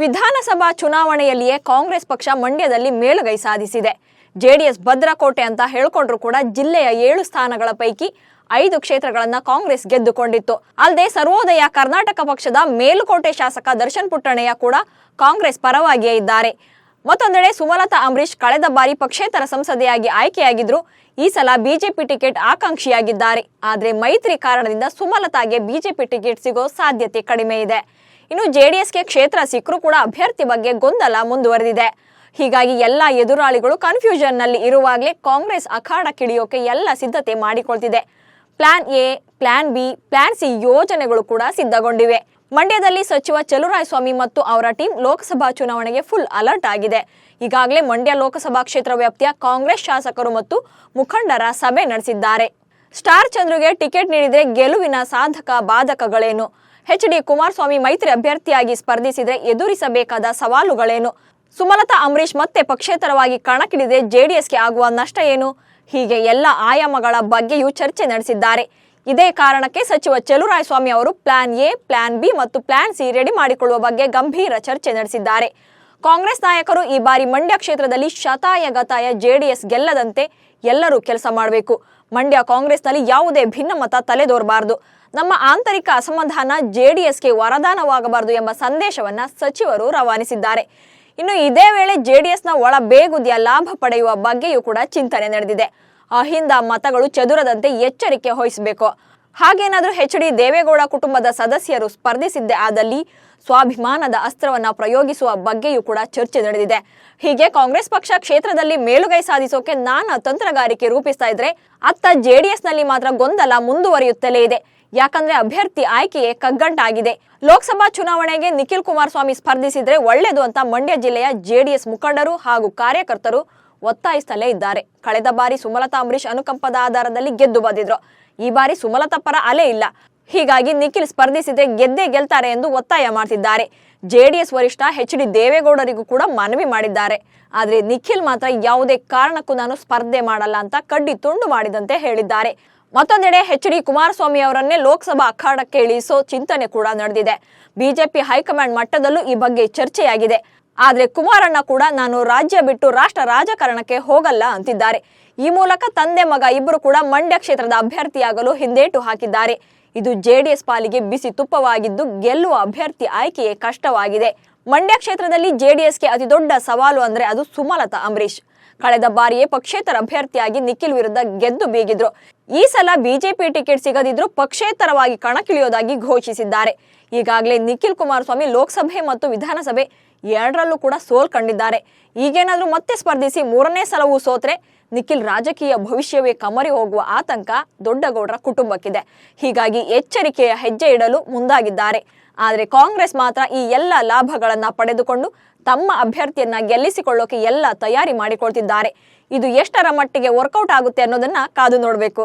ವಿಧಾನಸಭಾ ಚುನಾವಣೆಯಲ್ಲಿಯೇ ಕಾಂಗ್ರೆಸ್ ಪಕ್ಷ ಮಂಡ್ಯದಲ್ಲಿ ಮೇಲುಗೈ ಸಾಧಿಸಿದೆ. ಜೆಡಿಎಸ್ ಭದ್ರಕೋಟೆ ಅಂತ ಹೇಳಿಕೊಂಡ್ರು ಕೂಡ ಜಿಲ್ಲೆಯ ಏಳು ಸ್ಥಾನಗಳ ಪೈಕಿ ಐದು ಕ್ಷೇತ್ರಗಳನ್ನ ಕಾಂಗ್ರೆಸ್ ಗೆದ್ದುಕೊಂಡಿತ್ತು. ಅಲ್ಲದೆ ಸರ್ವೋದಯ ಕರ್ನಾಟಕ ಪಕ್ಷದ ಮೇಲುಕೋಟೆ ಶಾಸಕ ದರ್ಶನ್ ಪುಟ್ಟಣಯ್ಯ ಕೂಡ ಕಾಂಗ್ರೆಸ್ ಪರವಾಗಿಯೇ ಇದ್ದಾರೆ. ಮತ್ತೊಂದೆಡೆ ಸುಮಲತಾ ಅಂಬರೀಶ್ ಕಳೆದ ಬಾರಿ ಪಕ್ಷೇತರ ಸಂಸದೆಯಾಗಿ ಆಯ್ಕೆಯಾಗಿದ್ರು. ಈ ಸಲ ಬಿಜೆಪಿ ಟಿಕೆಟ್ ಆಕಾಂಕ್ಷಿಯಾಗಿದ್ದಾರೆ. ಆದರೆ ಮೈತ್ರಿ ಕಾರಣದಿಂದ ಸುಮಲತಾಗೆ ಬಿಜೆಪಿ ಟಿಕೆಟ್ ಸಿಗೋ ಸಾಧ್ಯತೆ ಕಡಿಮೆ ಇದೆ. ಇನ್ನು ಜೆಡಿಎಸ್ಗೆ ಕ್ಷೇತ್ರ ಸಿಕ್ಕರೂ ಕೂಡ ಅಭ್ಯರ್ಥಿ ಬಗ್ಗೆ ಗೊಂದಲ ಮುಂದುವರೆದಿದೆ. ಹೀಗಾಗಿ ಎಲ್ಲ ಎದುರಾಳಿಗಳು ಕನ್ಫ್ಯೂಷನ್ನಲ್ಲಿ ಇರುವಾಗಲೇ ಕಾಂಗ್ರೆಸ್ ಅಖಾಡಕ್ಕಿಳಿಯೋಕೆ ಎಲ್ಲ ಸಿದ್ಧತೆ ಮಾಡಿಕೊಳ್ತಿದೆ. Plan A, plan B, plan C ಯೋಜನೆಗಳು ಕೂಡ ಸಿದ್ಧಗೊಂಡಿವೆ. ಮಂಡ್ಯದಲ್ಲಿ ಸಚಿವ ಚಲುರಾಯಸ್ವಾಮಿ ಮತ್ತು ಅವರ ಟೀಮ್ ಲೋಕಸಭಾ ಚುನಾವಣೆಗೆ ಫುಲ್ ಅಲರ್ಟ್ ಆಗಿದೆ. ಈಗಾಗಲೇ ಮಂಡ್ಯ ಲೋಕಸಭಾ ಕ್ಷೇತ್ರ ವ್ಯಾಪ್ತಿಯ ಕಾಂಗ್ರೆಸ್ ಶಾಸಕರು ಮತ್ತು ಮುಖಂಡರ ಸಭೆ ನಡೆಸಿದ್ದಾರೆ. ಸ್ಟಾರ್ ಚಂದ್ರುಗೆ ಟಿಕೆಟ್ ನೀಡಿದರೆ ಗೆಲುವಿನ ಸಾಧಕ, ಬಾಧಕಗಳೇನು? ಎಚ್ ಡಿ ಕುಮಾರಸ್ವಾಮಿ ಮೈತ್ರಿ ಅಭ್ಯರ್ಥಿಯಾಗಿ ಸ್ಪರ್ಧಿಸಿದರೆ ಎದುರಿಸಬೇಕಾದ ಸವಾಲುಗಳೇನು? ಸುಮಲತಾ ಅಂಬರೀಶ್ ಮತ್ತೆ ಪಕ್ಷೇತರವಾಗಿ ಕಣಕ್ಕಿಳಿದರೆ ಜೆಡಿಎಸ್ಗೆ ಆಗುವ ನಷ್ಟ ಏನು? ಹೀಗೆ ಎಲ್ಲ ಆಯಾಮಗಳ ಬಗ್ಗೆಯೂ ಚರ್ಚೆ ನಡೆಸಿದ್ದಾರೆ. ಇದೇ ಕಾರಣಕ್ಕೆ ಸಚಿವ ಚೆಲುರಾಯಸ್ವಾಮಿ ಅವರು ಪ್ಲಾನ್ ಎ, ಪ್ಲಾನ್ ಬಿ ಮತ್ತು ಪ್ಲಾನ್ ಸಿ ರೆಡಿ ಮಾಡಿಕೊಳ್ಳುವ ಬಗ್ಗೆ ಗಂಭೀರ ಚರ್ಚೆ ನಡೆಸಿದ್ದಾರೆ. ಕಾಂಗ್ರೆಸ್ ನಾಯಕರು ಈ ಬಾರಿ ಮಂಡ್ಯ ಕ್ಷೇತ್ರದಲ್ಲಿ ಶತಾಯ ಗತಾಯ ಜೆಡಿಎಸ್ ಗೆಲ್ಲದಂತೆ ಎಲ್ಲರೂ ಕೆಲಸ ಮಾಡಬೇಕು. ಮಂಡ್ಯ ಕಾಂಗ್ರೆಸ್ನಲ್ಲಿ ಯಾವುದೇ ಭಿನ್ನಮತ ತಲೆದೋರಬಾರದು. ನಮ್ಮ ಆಂತರಿಕ ಅಸಮಾಧಾನ ಜೆಡಿಎಸ್ಗೆ ವರದಾನವಾಗಬಾರದು ಎಂಬ ಸಂದೇಶವನ್ನ ಸಚಿವರು ರವಾನಿಸಿದ್ದಾರೆ. ಇನ್ನು ಇದೇ ವೇಳೆ ಜೆಡಿಎಸ್ನ ಒಳ ಬೇಗುದಿಯ ಲಾಭ ಪಡೆಯುವ ಬಗ್ಗೆಯೂ ಕೂಡ ಚಿಂತನೆ ನಡೆದಿದೆ. ಅಹಿಂದ ಮತಗಳು ಚದುರದಂತೆ ಎಚ್ಚರಿಕೆ ವಹಿಸಬೇಕು. ಹಾಗೇನಾದ್ರೂ ಎಚ್ ಡಿ ದೇವೇಗೌಡ ಕುಟುಂಬದ ಸದಸ್ಯರು ಸ್ಪರ್ಧಿಸಿದ್ದೆ ಆದಲ್ಲಿ ಸ್ವಾಭಿಮಾನದ ಅಸ್ತ್ರವನ್ನ ಪ್ರಯೋಗಿಸುವ ಬಗ್ಗೆಯೂ ಕೂಡ ಚರ್ಚೆ ನಡೆದಿದೆ. ಹೀಗೆ ಕಾಂಗ್ರೆಸ್ ಪಕ್ಷ ಕ್ಷೇತ್ರದಲ್ಲಿ ಮೇಲುಗೈ ಸಾಧಿಸೋಕೆ ನಾನಾ ತಂತ್ರಗಾರಿಕೆ ರೂಪಿಸ್ತಾ ಇದ್ರೆ ಅತ್ತ ಜೆಡಿಎಸ್ನಲ್ಲಿ ಮಾತ್ರ ಗೊಂದಲ ಮುಂದುವರಿಯುತ್ತಲೇ ಇದೆ. ಯಾಕಂದ್ರೆ ಅಭ್ಯರ್ಥಿ ಆಯ್ಕೆಯೇ ಕಗ್ಗಂಟಾಗಿದೆ. ಲೋಕಸಭಾ ಚುನಾವಣೆಗೆ ನಿಖಿಲ್ ಕುಮಾರಸ್ವಾಮಿ ಸ್ಪರ್ಧಿಸಿದ್ರೆ ಒಳ್ಳೆಯದು ಅಂತ ಮಂಡ್ಯ ಜಿಲ್ಲೆಯ ಜೆಡಿಎಸ್ ಮುಖಂಡರು ಹಾಗೂ ಕಾರ್ಯಕರ್ತರು ಒತ್ತಾಯಿಸುತ್ತಲೇ ಇದ್ದಾರೆ. ಕಳೆದ ಬಾರಿ ಸುಮಲತಾ ಅಂಬರೀಶ್ ಅನುಕಂಪದ ಆಧಾರದಲ್ಲಿ ಗೆದ್ದು ಬಂದಿದ್ರು. ಈ ಬಾರಿ ಸುಮಲತಾ ಪರ ಅಲೆ ಇಲ್ಲ. ಹೀಗಾಗಿ ನಿಖಿಲ್ ಸ್ಪರ್ಧಿಸಿದ್ರೆ ಗೆದ್ದೇ ಗೆಲ್ತಾರೆ ಎಂದು ಒತ್ತಾಯ ಮಾಡ್ತಿದ್ದಾರೆ. ಜೆಡಿಎಸ್ ವರಿಷ್ಠ ಎಚ್ ಡಿ ದೇವೇಗೌಡರಿಗೂ ಕೂಡ ಮನವಿ ಮಾಡಿದ್ದಾರೆ. ಆದರೆ ನಿಖಿಲ್ ಮಾತ್ರ ಯಾವುದೇ ಕಾರಣಕ್ಕೂ ನಾನು ಸ್ಪರ್ಧೆ ಮಾಡಲ್ಲ ಅಂತ ಕಡ್ಡಿ ತುಂಡು ಮಾಡಿದಂತೆ ಹೇಳಿದ್ದಾರೆ. ಮತ್ತೊಂದೆಡೆ ಎಚ್ ಡಿ ಕುಮಾರಸ್ವಾಮಿ ಅವರನ್ನೇ ಲೋಕಸಭಾ ಅಖಾಡಕ್ಕೆ ಇಳಿಸೋ ಚಿಂತನೆ ಕೂಡ ನಡೆದಿದೆ. ಬಿಜೆಪಿ ಹೈಕಮಾಂಡ್ ಮಟ್ಟದಲ್ಲೂ ಈ ಬಗ್ಗೆ ಚರ್ಚೆಯಾಗಿದೆ. ಆದ್ರೆ ಕುಮಾರಣ್ಣ ಕೂಡ ನಾನು ರಾಜ್ಯ ಬಿಟ್ಟು ರಾಷ್ಟ್ರ ರಾಜಕಾರಣಕ್ಕೆ ಹೋಗಲ್ಲ ಅಂತಿದ್ದಾರೆ. ಈ ಮೂಲಕ ತಂದೆ ಮಗ ಇಬ್ಬರು ಕೂಡ ಮಂಡ್ಯ ಕ್ಷೇತ್ರದ ಅಭ್ಯರ್ಥಿಯಾಗಲು ಹಿಂದೇಟು ಹಾಕಿದ್ದಾರೆ. ಇದು ಜೆಡಿಎಸ್ ಪಾಲಿಗೆ ಬಿಸಿ ತುಪ್ಪವಾಗಿದ್ದು ಗೆಲ್ಲುವ ಅಭ್ಯರ್ಥಿ ಆಯ್ಕೆಯೇ ಕಷ್ಟವಾಗಿದೆ. ಮಂಡ್ಯ ಕ್ಷೇತ್ರದಲ್ಲಿ ಜೆಡಿಎಸ್ಗೆ ಅತಿ ದೊಡ್ಡ ಸವಾಲು ಅಂದ್ರೆ ಅದು ಸುಮಲತಾ ಅಂಬರೀಶ್ ಕಳೆದ ಬಾರಿಯೇ ಪಕ್ಷೇತರ ಅಭ್ಯರ್ಥಿಯಾಗಿ ನಿಖಿಲ್ ವಿರುದ್ಧ ಗೆದ್ದು ಬೀಗಿದ್ರು. ಈ ಸಲ ಬಿಜೆಪಿ ಟಿಕೆಟ್ ಸಿಗದಿದ್ರು ಪಕ್ಷೇತರವಾಗಿ ಕಣಕ್ಕಿಳಿಯೋದಾಗಿ ಘೋಷಿಸಿದ್ದಾರೆ. ಈಗಾಗಲೇ ನಿಖಿಲ್ ಕುಮಾರಸ್ವಾಮಿ ಲೋಕಸಭೆ ಮತ್ತು ವಿಧಾನಸಭೆ ಎರಡರಲ್ಲೂ ಕೂಡ ಸೋಲ್ ಕಂಡಿದ್ದಾರೆ. ಈಗೇನಾದರೂ ಮತ್ತೆ ಸ್ಪರ್ಧಿಸಿ ಮೂರನೇ ಸಲವೂ ಸೋತ್ರೆ ನಿಖಿಲ್ ರಾಜಕೀಯ ಭವಿಷ್ಯವೇ ಕಮರಿ ಹೋಗುವ ಆತಂಕ ದೊಡ್ಡಗೌಡರ ಕುಟುಂಬಕ್ಕಿದೆ. ಹೀಗಾಗಿ ಎಚ್ಚರಿಕೆಯ ಹೆಜ್ಜೆ ಇಡಲು ಮುಂದಾಗಿದ್ದಾರೆ. ಆದರೆ ಕಾಂಗ್ರೆಸ್ ಮಾತ್ರ ಈ ಎಲ್ಲ ಲಾಭಗಳನ್ನು ಪಡೆದುಕೊಂಡು ತಮ್ಮ ಅಭ್ಯರ್ಥಿಯನ್ನ ಗೆಲ್ಲಿಸಿಕೊಳ್ಳೋಕೆ ಎಲ್ಲ ತಯಾರಿ ಮಾಡಿಕೊಳ್ತಿದ್ದಾರೆ. ಇದು ಎಷ್ಟರ ಮಟ್ಟಿಗೆ ವರ್ಕೌಟ್ ಆಗುತ್ತೆ ಅನ್ನೋದನ್ನ ಕಾದು ನೋಡಬೇಕು.